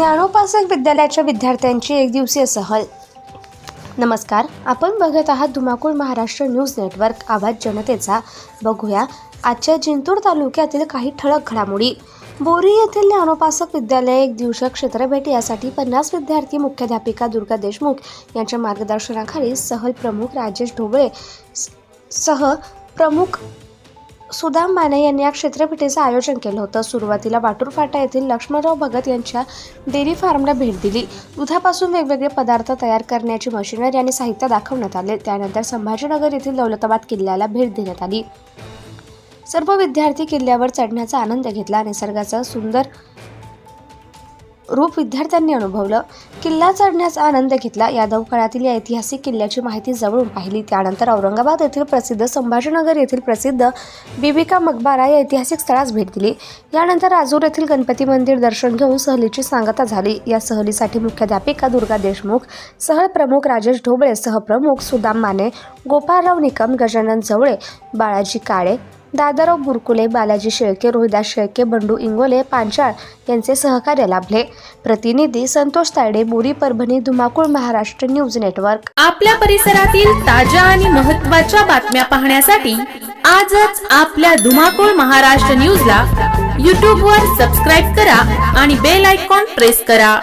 ज्ञानोपासक विद्यालयाच्या विद्यार्थ्यांची एक दिवसीय सहल. नमस्कार आपण बघत आहात धुमाकूळ महाराष्ट्र न्यूज नेटवर्क. आवाज जनतेचा. बघूया आजच्या जिंतूर तालुक्यातील काही ठळक घडामोडी. बोरी येथील ज्ञानोपासक विद्यालय एक दिवसीय क्षेत्रभेट यासाठी पन्नास विद्यार्थी मुख्याध्यापिका दुर्गा देशमुख यांच्या मार्गदर्शनाखाली सहल प्रमुख राजेश ढोबळे सह प्रमुख सुदाम माने यांनी या क्षेत्रभेटीचं आयोजन केलं होतं. सुरुवातीला वाटूर फाटा येथील लक्ष्मणराव भगत यांच्या डेअरी फार्मला भेट दिली. दुधापासून वेगवेगळे पदार्थ तयार करण्याची मशिनरी आणि साहित्य दाखवण्यात आले. त्यानंतर संभाजीनगर येथील दौलताबाद किल्ल्याला भेट देण्यात आली. सर्व विद्यार्थी किल्ल्यावर चढण्याचा आनंद घेतला. निसर्गाचं सुंदर रूप विद्यार्थ्यांनी अनुभवलं. किल्ला चढण्याचा आनंद घेतला. यादव काळातील या ऐतिहासिक किल्ल्याची माहिती जवळून पाहिली. त्यानंतर औरंगाबाद येथील प्रसिद्ध संभाजीनगर येथील प्रसिद्ध बिबिका मकबारा या ऐतिहासिक स्थळास भेट दिली. यानंतर राजूर येथील गणपती मंदिर दर्शन घेऊन सहलीची सांगता झाली. या सहलीसाठी मुख्याध्यापिका दुर्गा देशमुख सहल प्रमुख राजेश ढोबळे सहप्रमुख सुदाम माने गोपाळराव निकम गजानन जवळे बाळाजी काळे दादाराव बुरकुले बालाजी शेळके रोहिदास शेळके बंडू इंगोले पांचाळ यांचे सहकार्य लाभले. प्रतिनिधी संतोष तायडे बोरी परभणी धुमाकूळ महाराष्ट्र न्यूज नेटवर्क. आपल्या परिसरातील ताज्या आणि महत्त्वाच्या बातम्या पाहण्यासाठी आजच आपल्या धुमाकूळ महाराष्ट्र न्यूजला यूट्यूबवर सबस्क्राईब करा आणि बेल आयकॉन प्रेस करा.